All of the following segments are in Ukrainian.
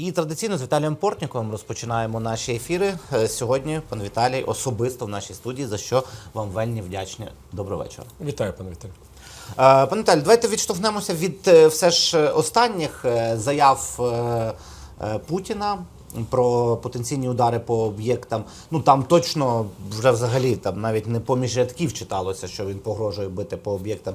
І традиційно з Віталієм Портніковим розпочинаємо наші ефіри. Е, Сьогодні пан Віталій особисто в нашій студії, за що вам вельми вдячні. Доброго вечора. Вітаю, пане Віталій. Е, Пане Віталій, давайте відштовхнемося від е, все ж останніх заяв Путіна про потенційні удари по об'єктам. Ну там точно вже взагалі там навіть не поміж рядків читалося, що він погрожує бити по об'єктам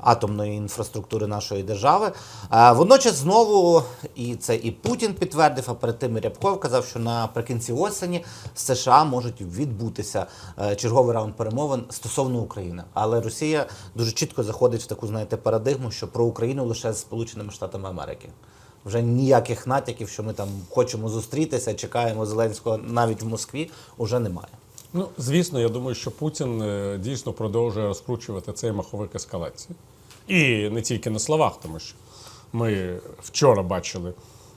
атомної інфраструктури нашої держави. Е, Водночас знову і це і Путін підтвердив, а перед тим і Рябков казав, що наприкінці осені США можуть відбутися е, черговий раунд перемовин стосовно України. Але Росія дуже чітко заходить в таку, знаєте, парадигму, що про Україну лише з Сполученими Штатами Америки. Вже ніяких натяків, що ми там хочемо зустрітися, чекаємо Зеленського навіть в Москві, уже немає. Ну, звісно, я думаю, що Путін е, дійсно продовжує розкручувати цей маховик ескалації. І не тільки на словах, тому що ми вчора бачили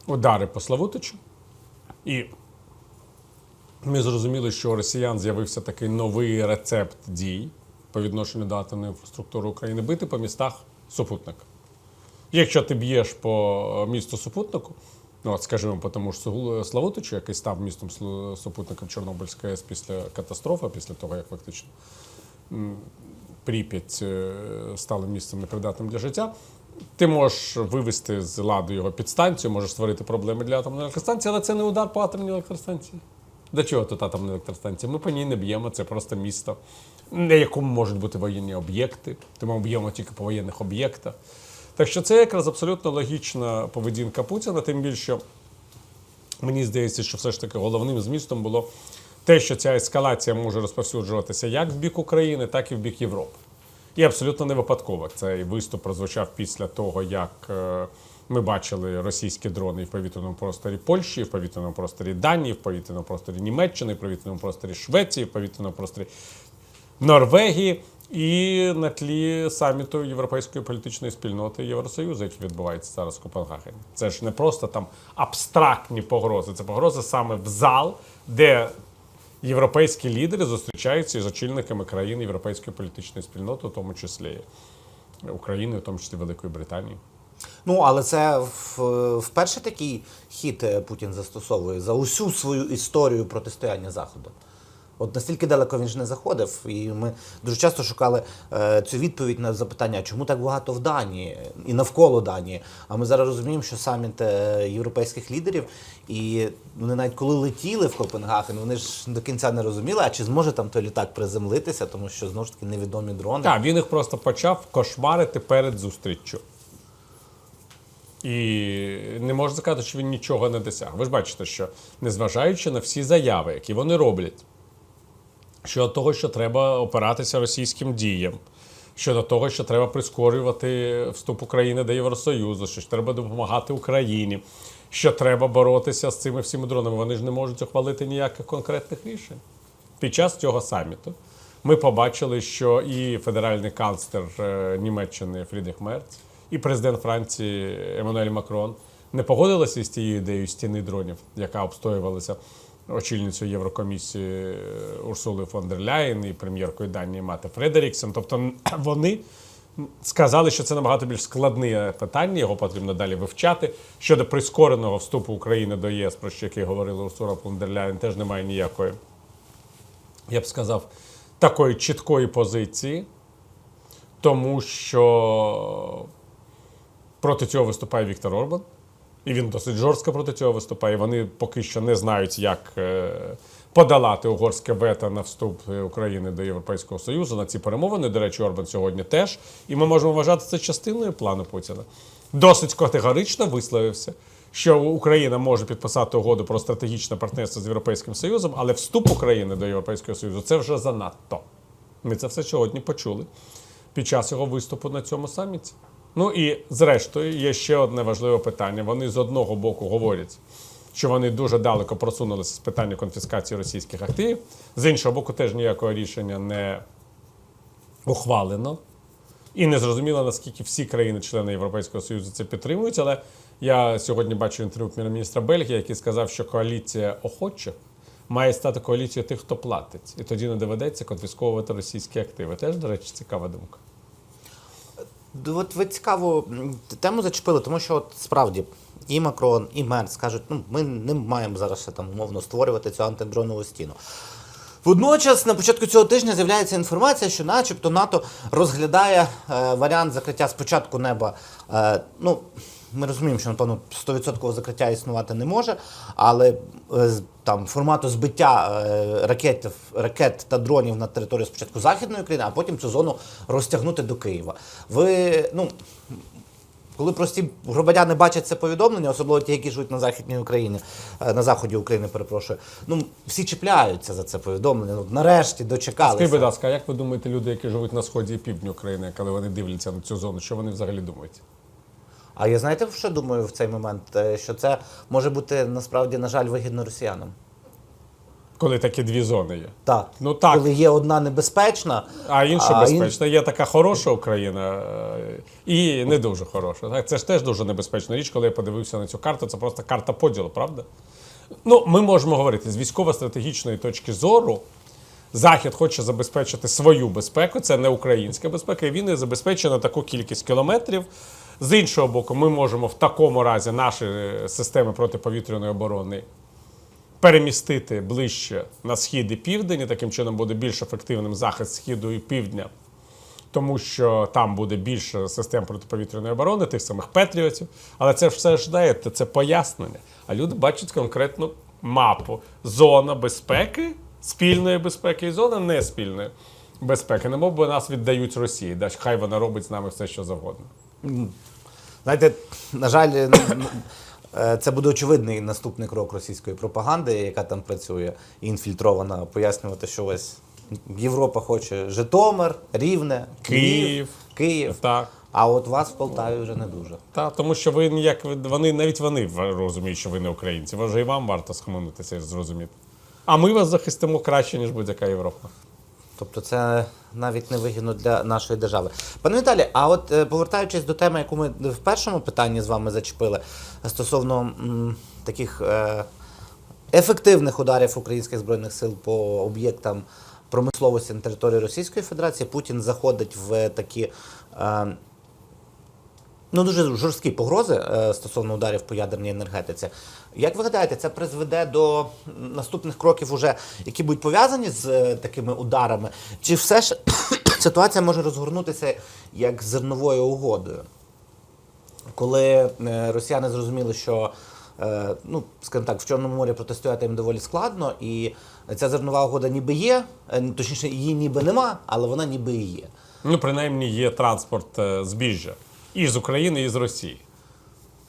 удари по Славутичу, і ми зрозуміли, що у росіян з'явився такий новий рецепт дій по відношенню до атомної інфраструктури України бити по містах супутника. Якщо ти б'єш по місту супутнику, ну от скажімо, по тому ж Славутичу, який став містом супутником Чорнобильської АЕС після катастрофи, після того, як фактично Прип'ять е, стало місцем непридатним для життя. Ти можеш вивести з ладу його підстанцію, можеш створити проблеми для атомної електростанції, але це не удар по атомній електростанції. До чого тут атомна електростанція? Ми по ній не б'ємо, це просто місто, на якому можуть бути воєнні об'єкти, тому б'ємо тільки по воєнних об'єктах. Так що це якраз абсолютно логічна поведінка Путіна, тим більше мені здається, що все ж таки головним змістом було те, що ця ескалація може розповсюджуватися як в бік України, так і в бік Європи. І абсолютно не випадково цей виступ прозвучав після того, як е, ми бачили російські дрони в повітряному просторі Польщі, в повітряному просторі Данії, в повітряному просторі Німеччини, в повітряному просторі Швеції, в повітряному просторі Норвегії. І на тлі саміту Європейської політичної спільноти Євросоюзу, який відбувається зараз в Копенгагені. Це ж не просто там абстрактні погрози, це погрози саме в зал, де європейські лідери зустрічаються із очільниками країн Європейської політичної спільноти, у тому числі України, у тому числі Великої Британії. Ну але це вперше такий хід е, Путін застосовує за усю свою історію протистояння Заходу. От настільки далеко він ж не заходив, і ми дуже часто шукали е, цю відповідь на запитання, чому так багато в Данії і навколо Данії. А ми зараз розуміємо, що саміт е, європейських лідерів, і вони навіть коли летіли в Копенгаген, вони ж до кінця не розуміли, а чи зможе там той літак приземлитися, тому що знову ж таки невідомі дрони. Так, він їх просто почав кошмарити перед зустріччю. І не можна сказати, що він нічого не досяг. Ви ж бачите, що незважаючи на всі заяви, які вони роблять, щодо того, що треба опиратися російським діям, щодо того, що треба прискорювати вступ України до Євросоюзу, що треба допомагати Україні, що треба боротися з цими всіми дронами. Вони ж не можуть ухвалити ніяких конкретних рішень. Під час цього саміту ми побачили, що і федеральний канцлер е, Німеччини Фрідріх Мерц, і президент Франції Еммануель Макрон не погодилися з тією ідеєю стіни дронів, яка обстоювалася очільницею Єврокомісії е, Урсулою фон дер Ляєн і прем'єркою Данії Мате Фредеріксен. Тобто вони сказали, що це набагато більш складне питання, його потрібно далі вивчати. Щодо прискореного вступу України до ЄС, про що який говорила Урсула фон дер Ляєн, теж немає ніякої я б сказав, такої чіткої позиції, тому що проти цього виступає Віктор Орбан, і він досить жорстко проти цього виступає. Вони поки що не знають, як е, подолати угорське вето на вступ України до Європейського Союзу. На ці перемовини, до речі, Орбан сьогодні теж. І ми можемо вважати це частиною плану Путіна. Досить категорично висловився. Що Україна може підписати угоду про стратегічне партнерство з Європейським Союзом, але вступ України до Європейського Союзу це вже занадто. Ми це все сьогодні почули під час його виступу на цьому саміті. Ну і зрештою є ще одне важливе питання. Вони з одного боку говорять, що вони дуже далеко просунулися з питання конфіскації російських активів, з іншого боку, теж ніякого рішення не ухвалено. І не зрозуміло, наскільки всі країни-члени Європейського Союзу це підтримують. Але я сьогодні бачу інтерв'ю прем'єр-міністра Бельгії, який сказав, що коаліція охочих має стати коаліцією тих, хто платить. І тоді не доведеться конфісковувати російські активи. Теж, до речі, цікава думка. От ви цікаву тему зачепили, тому що от справді і Макрон, і Мерц кажуть, ну ми не маємо зараз там умовно створювати цю антидронову стіну. Водночас на початку цього тижня з'являється інформація, що начебто НАТО розглядає е, варіант закриття спочатку неба. Е, ну, ми розуміємо, що напевно 100% закриття існувати не може, але там формату збиття е, ракет, ракет та дронів на територію спочатку Західної України, а потім цю зону розтягнути до Києва. Ви ну. Коли прості громадяни бачать це повідомлення, особливо ті, які живуть на західній Україні, е, на заході України, перепрошую, ну всі чіпляються за це повідомлення. Ну нарешті Скажіть, будь ласка, а як ви думаєте, люди, які живуть на сході і півдні України, коли вони дивляться на цю зону, що вони взагалі думають? А я знаєте, що думаю в цей момент? Е, Що це може бути насправді, на жаль, вигідно росіянам. Коли такі дві зони є? Так, Ну, так. коли є одна небезпечна, А інша А ін- безпечна. Є така хороша Україна е, і не дуже хороша. Так? Це ж теж дуже небезпечна річ, коли я подивився на цю карту. Це просто карта поділу, правда? Ну, ми можемо говорити з військово-стратегічної точки зору. Захід хоче забезпечити свою безпеку, це не українська безпека, і він її забезпечує на таку кількість кілометрів. З іншого боку, ми можемо в такому разі наші е, системи протиповітряної оборони перемістити ближче на схід і південь, і таким чином буде більш ефективним захист східу і півдня, тому що там буде більше систем протиповітряної оборони, тих самих Петріотів. Але це ж все ж знаєте, це пояснення. А люди бачать конкретну мапу. Зона безпеки, спільної безпеки і зона неспільної безпеки. Не мов би нас віддають Росії. Хай вона робить з нами все, що завгодно. Знаєте, на жаль, ну, е, це буде очевидний наступний крок російської пропаганди, яка там працює, інфільтрована, пояснювати, що ось Європа хоче Житомир, Рівне, Київ. Київ. Так. А от вас в Полтаві вже не дуже. Та, тому що ви ніяк вони навіть вони розуміють, що ви не українці. Може, і вам варто схаменутися і зрозуміти. А ми вас захистимо краще, ніж будь-яка Європа. Тобто це навіть не вигідно для нашої держави. Пане Віталі, а от е, повертаючись до теми, яку ми в першому питанні з вами зачепили, стосовно м, таких е, ефективних ударів українських збройних сил по об'єктам промисловості на території Російської Федерації, Путін заходить в такі. Е, Ну, дуже жорсткі погрози е, стосовно ударів по ядерній енергетиці. Як ви гадаєте, це призведе до наступних кроків, уже, які будуть пов'язані з е, такими ударами? Чи все ж ситуація може розгорнутися як зерновою угодою? Коли е, росіяни зрозуміли, що ну, скажімо так, в Чорному морі протистояти їм доволі складно, і ця зернова угода ніби є, точніше, її ніби нема, але вона ніби і є. Ну, принаймні, є транспорт збіжжя і з України, і з Росії.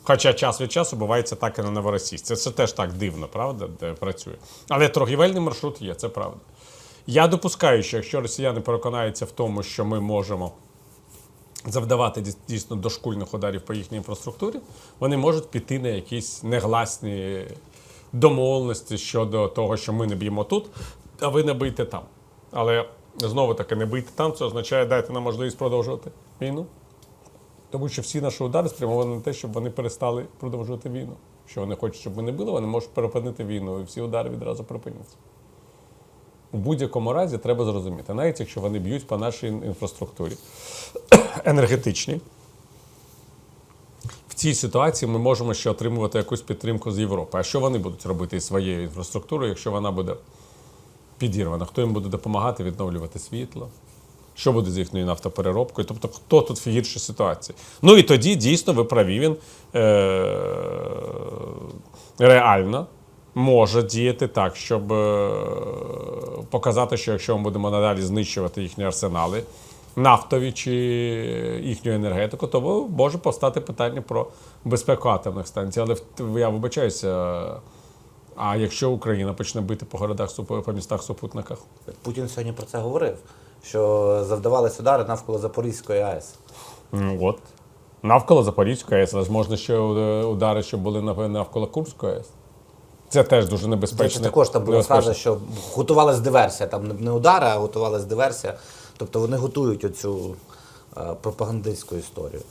Хоча час від часу бувається так і на новоросійськ. Це, теж так дивно, правда, де працює. Але торгівельний маршрут є, це правда. Я допускаю, що якщо росіяни переконаються в тому, що ми можемо завдавати дійсно дошкульних ударів по їхній інфраструктурі, вони можуть піти на якісь негласні домовленості щодо того, що ми не б'ємо тут, а ви не бийте там. Але знову таки, не бийте там, це означає дайте нам можливість продовжувати війну. Тому що всі наші удари спрямовані на те, щоб вони перестали продовжувати війну. Що вони хочуть, щоб ми не били, вони можуть перепинити війну, і всі удари відразу припиняться. У будь-якому разі треба зрозуміти, навіть якщо вони б'ють по нашій інфраструктурі енергетичній, в цій ситуації ми можемо ще отримувати якусь підтримку з Європи. А що вони будуть робити із своєю інфраструктурою, якщо вона буде підірвана? Хто їм буде допомагати відновлювати світло? Що буде з їхньою нафтопереробкою? Тобто, хто тут в гіршій ситуації? Ну і тоді дійсно ви праві, він е- реально може діяти так, щоб е- показати, що якщо ми будемо надалі знищувати їхні арсенали, нафтові чи їхню енергетику, то може постати питання про безпеку атомних станцій. Але я вибачаюся. А якщо Україна почне бити по городах по містах супутниках? Путін сьогодні про це говорив, що завдавались удари навколо Запорізької АЕС. Ну, От. Навколо Запорізької АЕС, але ж можна ще е, удари, що були навколо Курської АЕС. Це теж дуже небезпечно. також там небезпечно. фраза, що готувалась диверсія. Там не- не удари, а готувалась диверсія. Тобто вони готують оцю е, пропагандистську історію.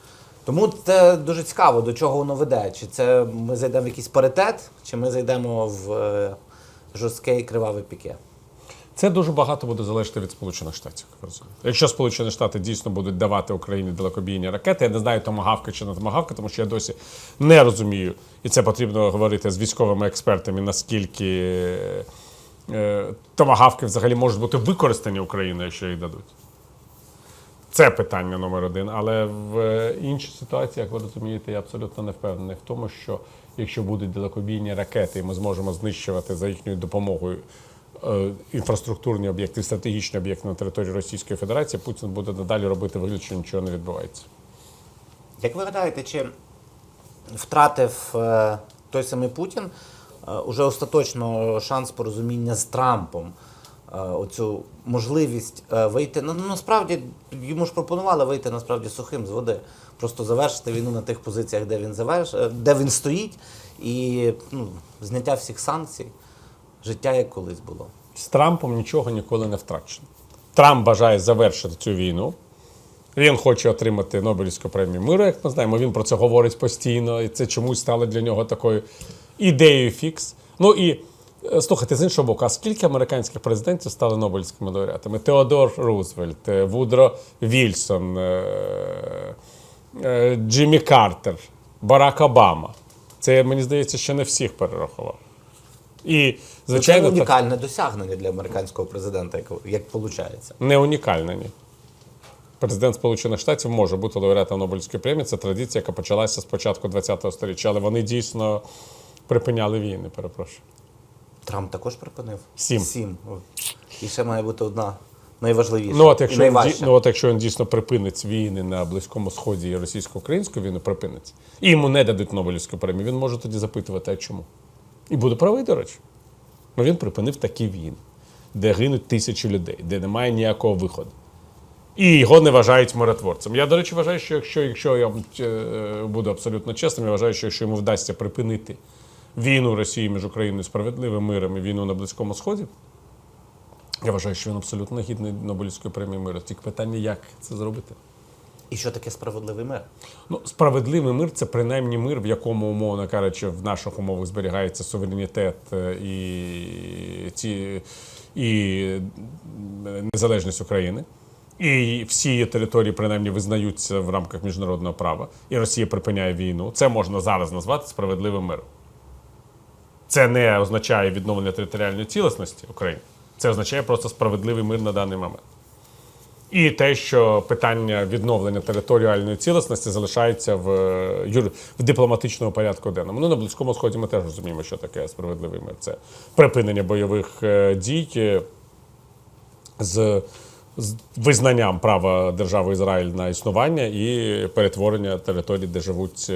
Тому це дуже цікаво, до чого воно веде. Чи це ми зайдемо в якийсь паритет, чи ми зайдемо в е, жорстке і криваве піке. Це дуже багато буде залежати від Сполучених Штатів. Якщо Сполучені Штати дійсно будуть давати Україні далекобійні ракети, я не знаю, томагавка чи не томагавка, тому що я досі не розумію, і це потрібно говорити з військовими експертами, наскільки е, томагавки взагалі можуть бути використані Україною, якщо їх дадуть. Це питання номер один. Але в е, іншій ситуації, як ви розумієте, я абсолютно не впевнений в тому, що якщо будуть далекобійні ракети, і ми зможемо знищувати за їхньою допомогою інфраструктурні об'єкти, стратегічні об'єкти на території Російської Федерації, Путін буде надалі робити вигляд, що нічого не відбувається. Як ви гадаєте, чи втратив е, той самий Путін е, уже остаточно шанс порозуміння з Трампом? е, Оцю можливість е, вийти. Ну насправді йому ж пропонували вийти насправді сухим з води, просто завершити війну на тих позиціях, де він заверш, е, де він стоїть, і ну, зняття всіх санкцій, життя як колись було. З Трампом нічого ніколи не втрачено. Трамп бажає завершити цю війну. Він хоче отримати Нобелівську премію миру, як ми знаємо. Він про це говорить постійно, і це чомусь стало для нього такою ідеєю фікс. Ну і е, слухайте, з іншого боку, а скільки американських президентів стали Нобелівськими лауреатами? Теодор Рузвельт, е, Вудро Вільсон, е, Джиммі Картер, Барак Обама. Це, мені здається, ще не всіх перерахував. І, звичайно, це так- унікальне досягнення для американського президента, як, як виходить. не унікальна, ні. Президент Сполучених Штатів може бути лауреатом Нобелівської премії. Це традиція, яка почалася з початку ХХ століття, але вони дійсно припиняли війни, перепрошую. Трамп також припинив? Сім. Сім. І ще має бути одна найважливіша. Ну от, і якщо він, ну, от якщо він дійсно припинить війни на Близькому Сході і російсько-українську війну припинить, і йому не дадуть Нобелівську премію, він може тоді запитувати, а чому? І буде правий, до речі. Ну він припинив такі війни, де гинуть тисячі людей, де немає ніякого виходу. І його не вважають миротворцем. Я, до речі, вважаю, що якщо, якщо я е, буду абсолютно чесним, я вважаю, що якщо йому вдасться припинити війну Росії між Україною справедливим миром і війну на Близькому Сході, я вважаю, що він абсолютно гідний Нобелівської премії миру. Тільки питання, як це зробити? І що таке справедливий мир? Ну, справедливий мир це принаймні мир, в якому, умовно кажучи, в наших умовах зберігається суверенітет е, і, ці, і незалежність України. І всі її території принаймні визнаються в рамках міжнародного права, і Росія припиняє війну. Це можна зараз назвати справедливим миром. Це не означає відновлення територіальної цілісності України. Це означає просто справедливий мир на даний момент. І те, що питання відновлення територіальної цілісності залишається в, е, юр... в дипломатичному порядку денному. Ну, на Близькому Сході ми теж розуміємо, що таке справедливий мир. Це припинення бойових е, дій е, з, з визнанням права держави Ізраїль на існування і перетворення територій, де живуть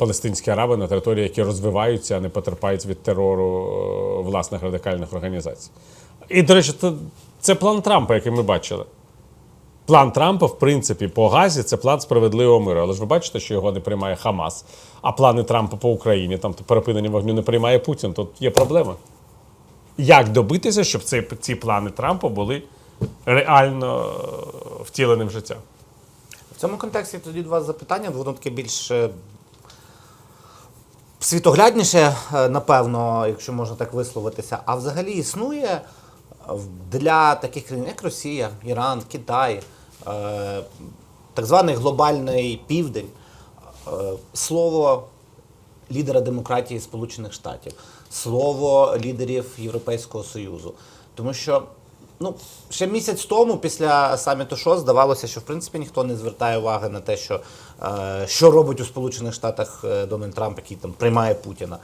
палестинські араби, на території, які розвиваються, а не потерпають від терору е, власних радикальних організацій. І, до речі, це, це план Трампа, який ми бачили. План Трампа, в принципі, по Газі це план справедливого миру. Але ж ви бачите, що його не приймає Хамас, а плани Трампа по Україні, там перепинення вогню не приймає Путін. Тут є проблема. Як добитися, щоб ці, ці плани Трампа були реально е, втіленим в життя? В цьому контексті тоді до вас запитання, воно таке більш світоглядніше, е, напевно, якщо можна так висловитися. А взагалі існує е, для таких країн, як Росія, Іран, Китай, е, так званий глобальний південь, слово лідера демократії Сполучених Штатів, слово лідерів Європейського Союзу. Тому що ну, ще місяць тому, після саміту ШОС, здавалося, що в принципі ніхто не звертає уваги на те, що, е, що робить у Сполучених Штатах е, Дональд Трамп, який там приймає Путіна.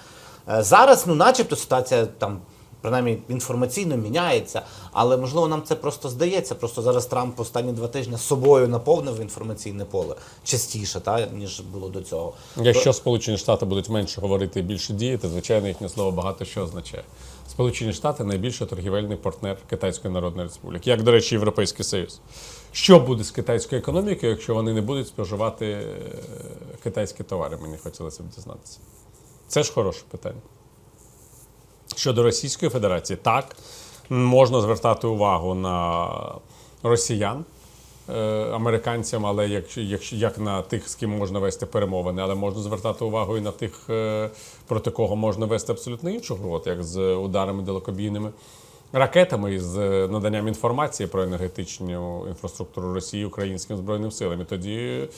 Е, зараз, ну, начебто, ситуація там. Принаймні інформаційно міняється, але можливо нам це просто здається. Просто зараз Трамп останні два тижні собою наповнив інформаційне поле частіше, та ніж було до цього. Якщо Сполучені Штати будуть менше говорити і більше діяти, звичайно, їхнє слово багато що означає. Сполучені Штати найбільший торгівельний партнер Китайської Народної Республіки, як, до речі, Європейський Союз. Що буде з китайською економікою, якщо вони не будуть споживати е, китайські товари? Мені хотілося б дізнатися. Це ж хороше питання. Щодо Російської Федерації, так можна звертати увагу на росіян, американцям, але як, як, як на тих, з ким можна вести перемовини, але можна звертати увагу і на тих, е, проти кого можна вести абсолютно іншу гру, як з ударами далекобійними ракетами і з е, наданням інформації про енергетичну інфраструктуру Росії українським збройним силам. І тоді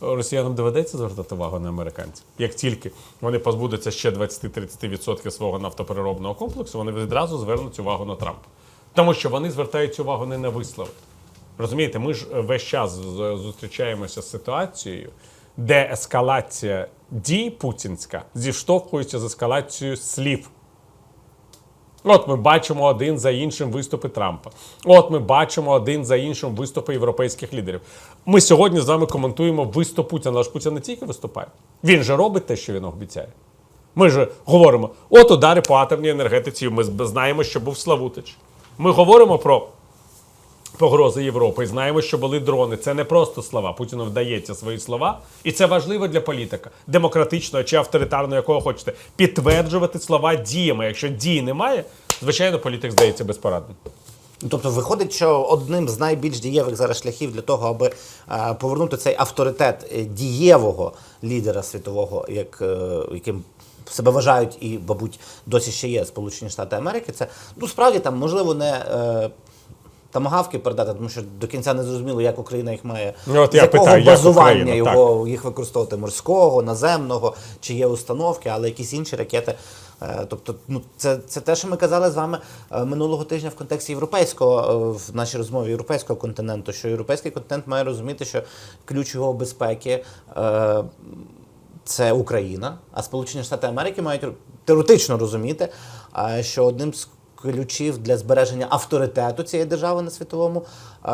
росіянам доведеться звертати увагу на американців. Як тільки вони позбудуться ще 20-30% свого нафтопереробного комплексу, вони відразу звернуть увагу на Трампа. Тому що вони звертають увагу не на вислови. Розумієте, ми ж весь час зустрічаємося з ситуацією, де ескалація дій путінська зіштовхується з ескалацією слів. От ми бачимо один за іншим виступи Трампа. От ми бачимо один за іншим виступи європейських лідерів. Ми сьогодні з вами коментуємо виступ Путіна, але ж Путін не тільки виступає. Він же робить те, що він обіцяє. Ми ж говоримо: от удари по атомній енергетиці. Ми знаємо, що був Славутич. Ми говоримо про погрози Європи. І знаємо, що були дрони. Це не просто слова. Путіну вдається свої слова, і це важливо для політика, демократичного чи авторитарного, якого хочете, підтверджувати слова діями. Якщо дій немає, звичайно, політик здається безпорадним. Ну, Тобто виходить, що одним з найбільш дієвих зараз шляхів для того, аби е, повернути цей авторитет е, дієвого лідера світового, як, е, яким себе вважають і, мабуть, досі ще є Сполучені Штати Америки, це ну справді там можливо не. Е, Тамагавки передати, тому що до кінця не зрозуміло, як Україна їх має Ну, от з я якого питаю, як базування Україна, його їх використовувати морського, наземного, чи є установки, але якісь інші ракети. Е, Тобто, ну це, це те, що ми казали з вами е, минулого тижня в контексті європейського е, в нашій розмові європейського континенту. Що європейський континент має розуміти, що ключ його безпеки. Це Україна, а Сполучені Штати Америки мають теоретично розуміти, що одним з ключів для збереження авторитету цієї держави на світовому е,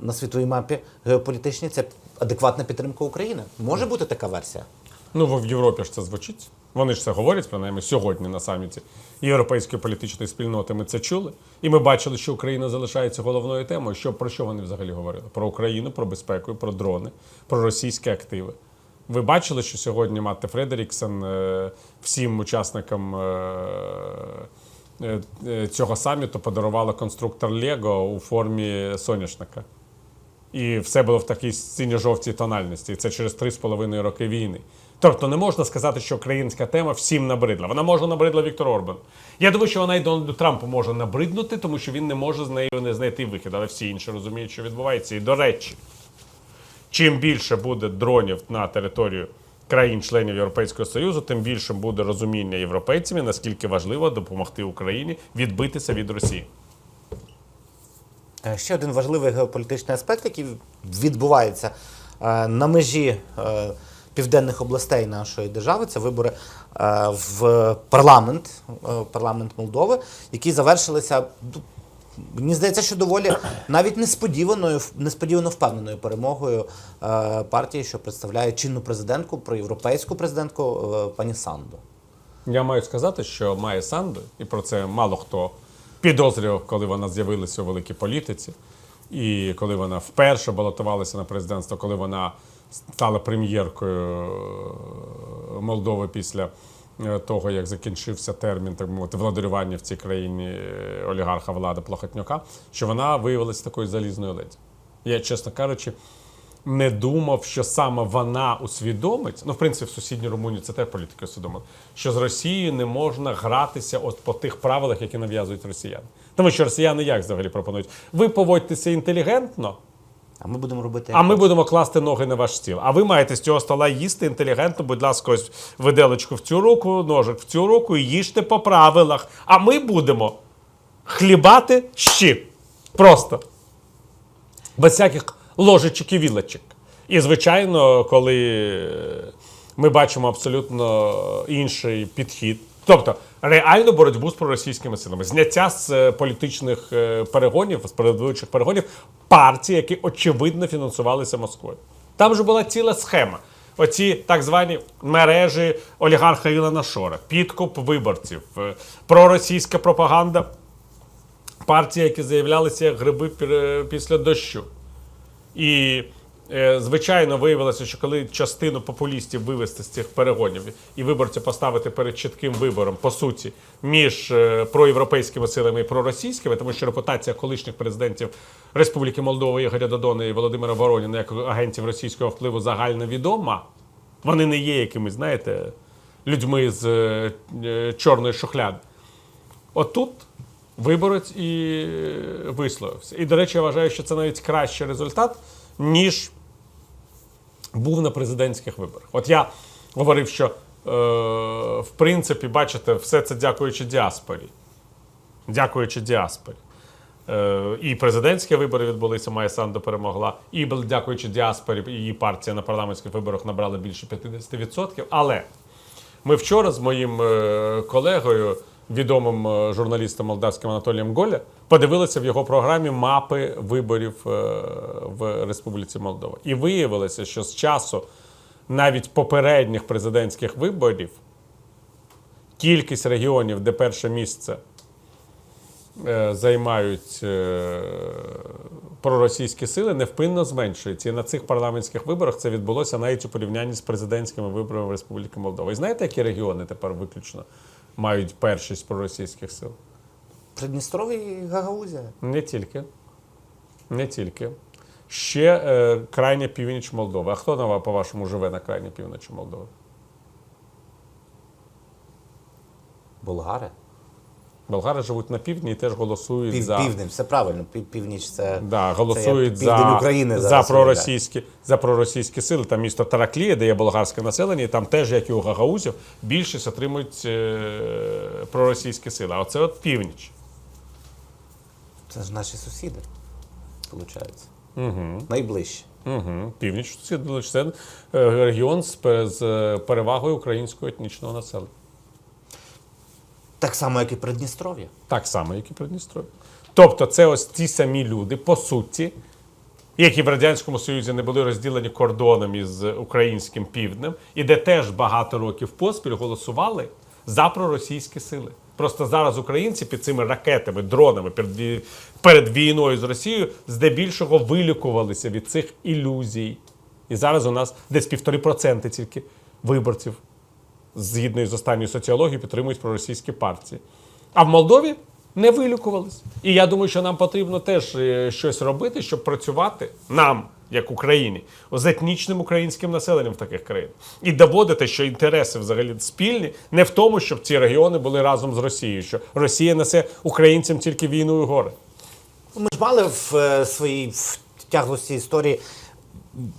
на світовій мапі геополітичній це адекватна підтримка України. Може бути така версія? Ну, в Європі ж це звучить. Вони ж це говорять, принаймні, сьогодні на саміті європейської політичної спільноти. Ми це чули. І ми бачили, що Україна залишається головною темою. Що, про що вони взагалі говорили? Про Україну, про безпеку, про дрони, про російські активи. Ви бачили, що сьогодні Матте Фредеріксен е, всім учасникам е, цього саміту подарувала конструктор Лего у формі соняшника. І все було в такій синьо-жовтій тональності. І це через три з половиною роки війни. Тобто не можна сказати, що українська тема всім набридла. Вона може набридла Віктор Орбан. Я думаю, що вона і Дональду Трампу може набриднути, тому що він не може з нею не знайти вихід, але всі інші розуміють, що відбувається. І до речі, чим більше буде дронів на територію країн-членів Європейського Союзу, тим більше буде розуміння європейцями, наскільки важливо допомогти Україні відбитися від Росії. Е, Ще один важливий геополітичний аспект, який відбувається е, на межі е, південних областей нашої держави, це вибори в парламент, парламент Молдови, які завершилися. Мені здається, що доволі навіть несподіваною, несподівано впевненою перемогою е, партії, що представляє чинну президентку, проєвропейську президентку е, пані Санду. Я маю сказати, що Майя Санду, і про це мало хто підозрював, коли вона з'явилася у великій політиці, і коли вона вперше балотувалася на президентство, коли вона стала прем'єркою е, Молдови після того, як закінчився термін так мовити, владарювання в цій країні е, олігарха Влада Плохотнюка, що вона виявилася такою залізною леді. Я, чесно кажучи, не думав, що саме вона усвідомить. Ну, в принципі, в сусідній Румунії це теж політики усвідомили, що з Росією не можна гратися от по тих правилах, які нав'язують росіяни. Тому що росіяни як взагалі пропонують? Ви поводьтеся інтелігентно, А ми будемо робити а ми будемо класти ноги на ваш стіл. А ви маєте з цього стола їсти інтелігентно, будь ласка, ось виделочку в цю руку, ножик в цю руку і їжте по правилах. А ми будемо хлібати щі. Просто. Без всяких ложечок і вілочок. І, звичайно, коли ми бачимо абсолютно інший підхід. Тобто реальну боротьбу з проросійськими силами, зняття з е, політичних е, перегонів, з передвиборчих перегонів партій, які очевидно фінансувалися Москвою. Там же була ціла схема. Оці так звані мережі олігарха Ілона Шора, підкуп виборців, е, проросійська пропаганда партії, які заявлялися як гриби після дощу. І, е, звичайно, виявилося, що коли частину популістів вивести з цих перегонів і виборця поставити перед чітким вибором, по суті, між е, проєвропейськими силами і проросійськими, тому що репутація колишніх президентів Республіки Молдова Ігоря Додона і Володимира Вороніна як агентів російського впливу загально відома. Вони не є якимись, знаєте, людьми з е, е, чорної шухляди. Отут виборець і е, висловився. І, до речі, я вважаю, що це навіть кращий результат, ніж був на президентських виборах. От я говорив, що е, в принципі, бачите, все це дякуючи діаспорі. Дякуючи діаспорі. Е, і президентські вибори відбулися, Майя Санду перемогла. І дякуючи діаспорі, її партія на парламентських виборах набрала більше 50%. Але ми вчора з моїм е, колегою, відомим е, журналістом молдавським Анатолієм Голя, подивилися в його програмі мапи виборів е, в Республіці Молдова. І виявилося, що з часу навіть попередніх президентських виборів кількість регіонів, де перше місце е, займають проросійські сили, невпинно зменшується. І на цих парламентських виборах це відбулося навіть у порівнянні з президентськими виборами в Республіки Молдова. І знаєте, які регіони тепер виключно мають першість проросійських сил? Придністров'я і Гагаузія. Не тільки. Не тільки. Ще е, крайня північ Молдови. А хто на ва- по-вашому живе на крайній півночі Молдови? Болгари. Болгари живуть на півдні і теж голосують Пів, за Південь, все правильно. Пів, північ це. Да, це голосують як за, України за, проросійські, за проросійські сили. Там місто Тараклія, де є болгарське населення, і там теж, як і у Гагаузів, більшість отримують е, проросійські сили. А оце от північ. Це ж наші сусіди, виходить. Угу. Найближчі. Угу. Північ це, це е, регіон з, з перевагою українського етнічного населення. Так само, як і Придністров'я. Так само, як і Придністров'я. Тобто, це ось ті самі люди, по суті, які в Радянському Союзі не були розділені кордоном із українським півднем, і де теж багато років поспіль голосували за проросійські сили. Просто зараз українці під цими ракетами, дронами перед, перед війною з Росією здебільшого вилікувалися від цих ілюзій. І зараз у нас десь півтори проценти тільки виборців згідно з останньою соціологією, підтримують проросійські партії. А в Молдові не вилікувались. І я думаю, що нам потрібно теж е, щось робити, щоб працювати нам, як Україні, з етнічним українським населенням в таких країнах. І доводити, що інтереси взагалі спільні, не в тому, щоб ці регіони були разом з Росією, що Росія несе українцям тільки війну і горе. Ми ж мали в е, своїй втяглості історії.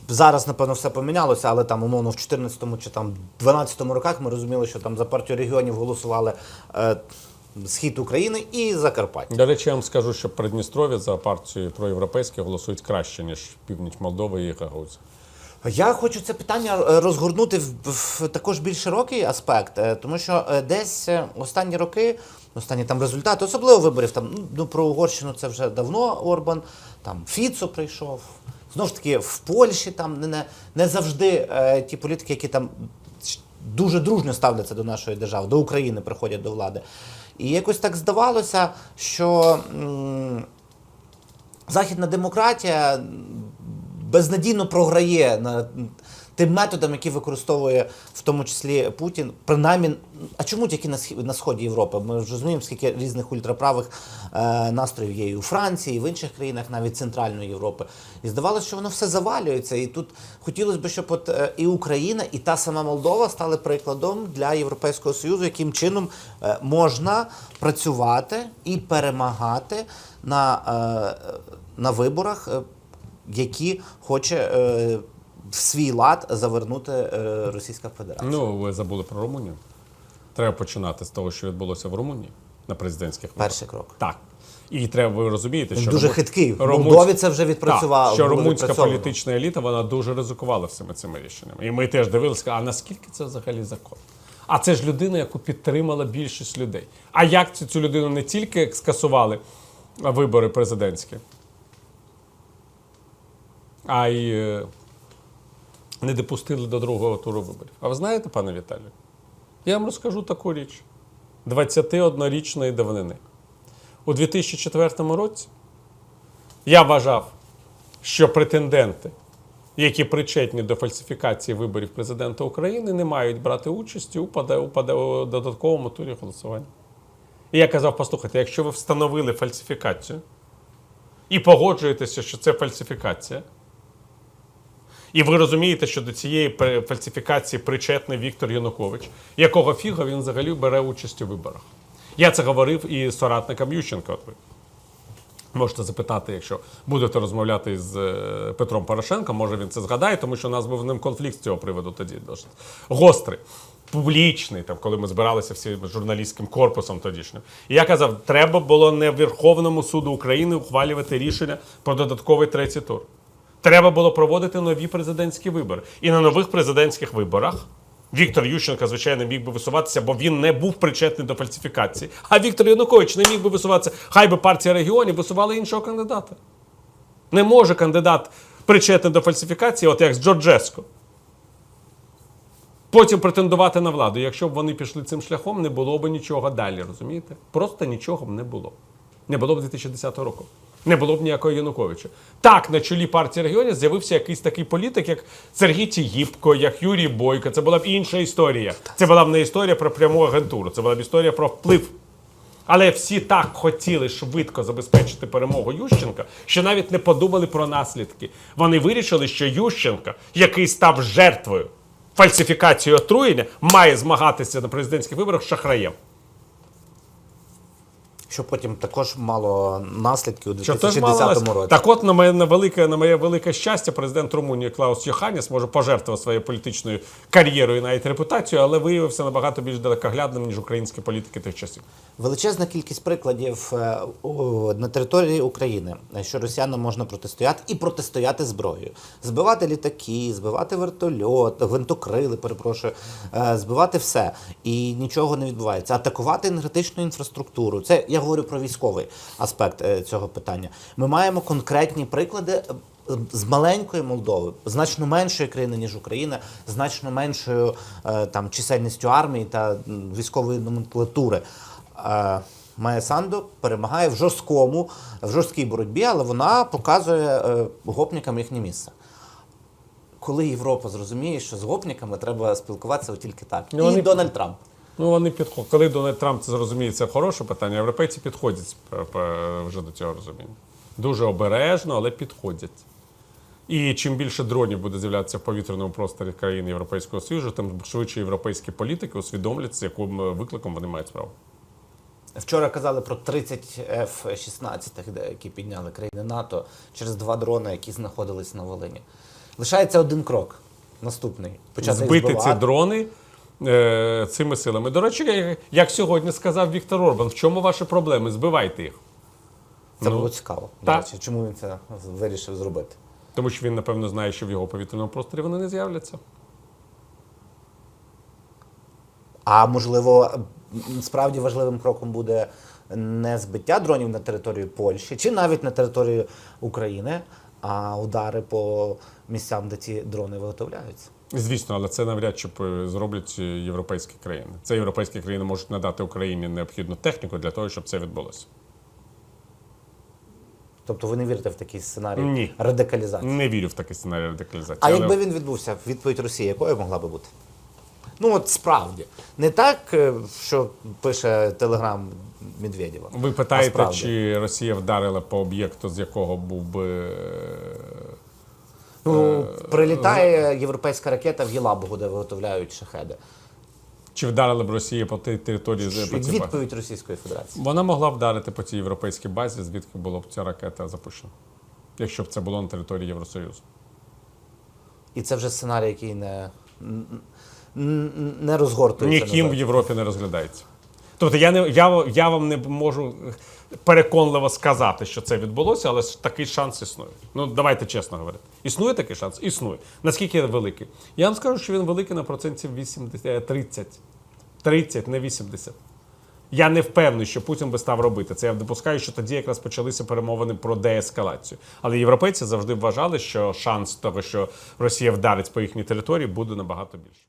Зараз, напевно, все помінялося, але там, умовно, в 14-му чи там 12-му роках ми розуміли, що там за партію регіонів голосували е, схід України і Закарпаття. До речі, я вам скажу, що Придністров'я за партією проєвропейське голосують краще, ніж північ Молдови і Гагаузія. Я хочу це питання е, розгорнути в, в також більш широкий аспект, е, тому що е, десь останні роки, останні там результати, особливо виборів, там ну, ну про Угорщину це вже давно Орбан, там Фіцо прийшов. Знову ж таки, в Польщі там не, не, не завжди е, ті політики, які там дуже дружньо ставляться до нашої держави, до України приходять до влади. І якось так здавалося, що західна демократія безнадійно програє на тим методам, які використовує в тому числі Путін. Принаймні, а чому тільки на на сході Європи? Ми ж розуміємо, скільки різних ультраправих е, настроїв є і у Франції, і в інших країнах, навіть Центральної Європи. І здавалося, що воно все завалюється. І тут хотілося б, щоб от е, і Україна, і та сама Молдова стали прикладом для Європейського Союзу, яким чином е, можна працювати і перемагати на, е, на виборах. е, які хоче е, в свій лад завернути е, Російська Федерація. Ну, ви забули про Румунію. Треба починати з того, що відбулося в Румунії на президентських виборах. Перший крок. Так. І треба, ви розумієте, що дуже Руму- хиткий. В Румунська- Молдові це вже відпрацювало. Так, що румунська політична еліта вона дуже ризикувала всіми цими рішеннями. І ми теж дивилися, а наскільки це взагалі закон? А це ж людина, яку підтримала більшість людей. А як цю, цю людину не тільки скасували вибори президентські, а й е, не допустили до другого туру виборів. А ви знаєте, пане Віталію? Я вам розкажу таку річ: 21-річної давнини. У 2004 році я вважав, що претенденти, які причетні до фальсифікації виборів президента України, не мають брати участі у у додатковому турі голосування. І я казав: послухайте, якщо ви встановили фальсифікацію і погоджуєтеся, що це фальсифікація, і ви розумієте, що до цієї фальсифікації причетний Віктор Янукович, якого фіга він взагалі бере участь у виборах. Я це говорив і соратникам Ющенка. Можете запитати, якщо будете розмовляти з е, Петром Порошенком, може він це згадає, тому що у нас був ним конфлікт з цього приводу тоді досить гострий, публічний, там, коли ми збиралися всі журналістським корпусом тодішнім. І я казав, треба було не Верховному суду України ухвалювати рішення про додатковий третій тур. Треба було проводити нові президентські вибори. І на нових президентських виборах Віктор Ющенко, звичайно, міг би висуватися, бо він не був причетний до фальсифікації. А Віктор Янукович не міг би висуватися. Хай би партія регіонів висувала іншого кандидата. Не може кандидат причетний до фальсифікації, от як з Джорджеско. Потім претендувати на владу. Якщо б вони пішли цим шляхом, не було б нічого далі, розумієте? Просто нічого б не було. Не було б 2010 року. Не було б ніякого Януковича. Так, на чолі партії регіонів з'явився якийсь такий політик, як Сергій Тігіпко, як Юрій Бойко. Це була б інша історія. Це була б не історія про пряму агентуру, це була б історія про вплив. Але всі так хотіли швидко забезпечити перемогу Ющенка, що навіть не подумали про наслідки. Вони вирішили, що Ющенка, який став жертвою фальсифікації отруєння, має змагатися на президентських виборах шахраєм. Що потім також мало наслідків у Що 2010 мало році. Так от, на моє, на, велике, на моє велике щастя, президент Румунії Клаус Йоханіс може пожертвувати своєю політичною кар'єрою навіть репутацією, але виявився набагато більш далекоглядним, ніж українські політики тих часів. Величезна кількість прикладів е, на території України, е, що росіянам можна протистояти і протистояти зброєю. Збивати літаки, збивати вертольот, гвинтокрили, перепрошую, е, збивати все. І нічого не відбувається. Атакувати енергетичну інфраструктуру. Це я говорю про військовий аспект е, цього питання. Ми маємо конкретні приклади. е, З маленької Молдови, значно меншої країни, ніж Україна, значно меншою е, там чисельністю армії та військової номенклатури. Майя Санду перемагає в жорсткому, в жорсткій боротьбі, але вона показує гопникам їхнє місце. Коли Європа зрозуміє, що з гопниками треба спілкуватися тільки так. Ну, І вони- Дональд Трамп. Ну, вони підходять. Коли Дональд Трамп це зрозуміє, це хороше питання. Європейці підходять п- п- вже до цього розуміння. Дуже обережно, але підходять. І чим більше дронів буде з'являтися в повітряному просторі країн Європейського Союзу, тим швидше європейські політики усвідомлять, з яким е, викликом вони мають справу. Вчора казали про 30 F-16, які підняли країни НАТО через два дрони, які знаходились на Волині. Лишається один крок. Наступний. Почати Збити ці дрони е, цими силами. До речі, як, сьогодні сказав Віктор Орбан, в чому ваші проблеми? Збивайте їх. Це Ну, було цікаво. До так. речі, чому він це вирішив зробити? Тому що він, напевно, знає, що в його повітряному просторі вони не з'являться. А можливо, справді важливим кроком буде не збиття дронів на території Польщі чи навіть на території України, а удари по місцям, де ці дрони виготовляються. Звісно, але це навряд чи е, зроблять е, європейські країни. Це європейські країни можуть надати Україні необхідну техніку для того, щоб це відбулося. Тобто ви не вірите в такий сценарій Ні. радикалізації. Не вірю в такий сценарій радикалізації. А але- якби він відбувся, відповідь Росії, якою могла би бути? Ну от справді. Не так, е, що пише телеграм Медведєва. Ви питаєте, чи Росія вдарила по об'єкту, з якого був би. Е, Ну, прилітає європейська ракета в Єлабугу, де виготовляють шахеди. Чи вдарила б Росія по тій території з-? Відповідь Російської Федерації. Вона могла вдарити по цій європейській базі, звідки була б ця ракета запущена, якщо б це було на території Євросоюзу. І це вже сценарій, який не, не розгортується. Ніким в. Європі не розглядається. Тобто я, не, я, я вам не можу переконливо сказати, що це відбулося, але такий шанс існує. Ну, давайте чесно говорити. Існує такий шанс? Існує. Наскільки великий? Я вам скажу, що він великий на процентів 80, е, 30. 30, не 80. Я не впевнений, що Путін би став робити це. Я допускаю, що тоді якраз почалися перемовини про деескалацію. Але європейці завжди вважали, що шанс того, що Росія вдарить по їхній території, буде набагато більше.